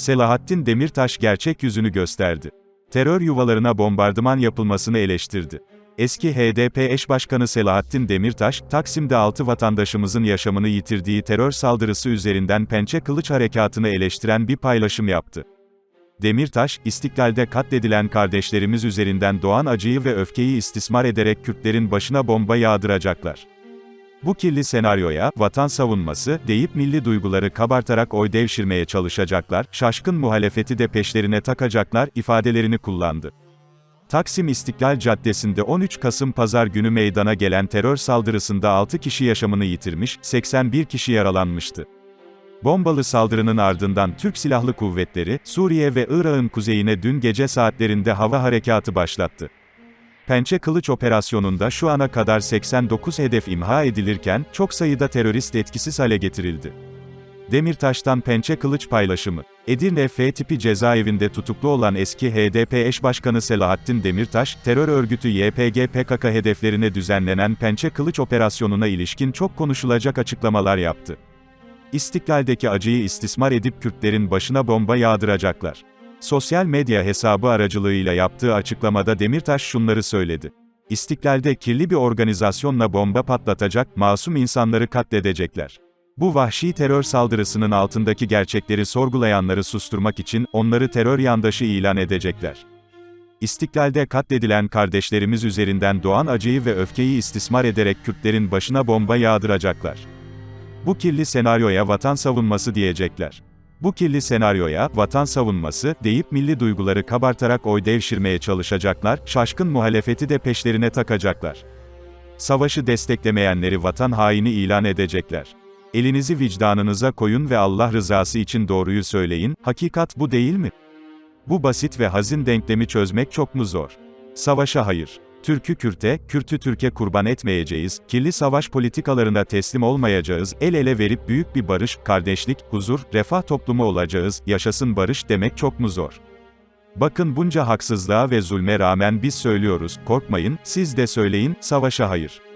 Selahattin Demirtaş gerçek yüzünü gösterdi. Terör yuvalarına bombardıman yapılmasını eleştirdi. Eski HDP eş başkanı Selahattin Demirtaş, Taksim'de 6 vatandaşımızın yaşamını yitirdiği terör saldırısı üzerinden Pençe Kılıç Harekatı'nı eleştiren bir paylaşım yaptı. Demirtaş, İstiklal'de katledilen kardeşlerimiz üzerinden doğan acıyı ve öfkeyi istismar ederek Kürtlerin başına bomba yağdıracaklar. Bu kirli senaryoya, vatan savunması, deyip milli duyguları kabartarak oy devşirmeye çalışacaklar, şaşkın muhalefeti de peşlerine takacaklar, ifadelerini kullandı. Taksim İstiklal Caddesi'nde 13 Kasım Pazar günü meydana gelen terör saldırısında 6 kişi yaşamını yitirmiş, 81 kişi yaralanmıştı. Bombalı saldırının ardından Türk Silahlı Kuvvetleri, Suriye ve Irak'ın kuzeyine dün gece saatlerinde hava harekatı başlattı. Pençe Kılıç operasyonunda şu ana kadar 89 hedef imha edilirken, çok sayıda terörist etkisiz hale getirildi. Demirtaş'tan Pençe Kılıç paylaşımı. Edirne F tipi cezaevinde tutuklu olan eski HDP eş başkanı Selahattin Demirtaş, terör örgütü YPG PKK hedeflerine düzenlenen Pençe Kılıç operasyonuna ilişkin çok konuşulacak açıklamalar yaptı. İstiklal'deki acıyı istismar edip Kürtlerin başına bomba yağdıracaklar. Sosyal medya hesabı aracılığıyla yaptığı açıklamada Demirtaş şunları söyledi. İstiklal'de kirli bir organizasyonla bomba patlatacak, masum insanları katledecekler. Bu vahşi terör saldırısının altındaki gerçekleri sorgulayanları susturmak için, onları terör yandaşı ilan edecekler. İstiklalde katledilen kardeşlerimiz üzerinden doğan acıyı ve öfkeyi istismar ederek Kürtlerin başına bomba yağdıracaklar. Bu kirli senaryoya vatan savunması diyecekler. Bu kirli senaryoya, vatan savunması, deyip milli duyguları kabartarak oy devşirmeye çalışacaklar, şaşkın muhalefeti de peşlerine takacaklar. Savaşı desteklemeyenleri vatan haini ilan edecekler. Elinizi vicdanınıza koyun ve Allah rızası için doğruyu söyleyin, hakikat bu değil mi? Bu basit ve hazin denklemi çözmek çok mu zor? Savaşa hayır. Türk'ü Kürt'e, Kürt'ü Türk'e kurban etmeyeceğiz, kirli savaş politikalarına teslim olmayacağız, el ele verip büyük bir barış, kardeşlik, huzur, refah toplumu olacağız, yaşasın barış demek çok mu zor? Bakın bunca haksızlığa ve zulme rağmen biz söylüyoruz, korkmayın, siz de söyleyin, savaşa hayır.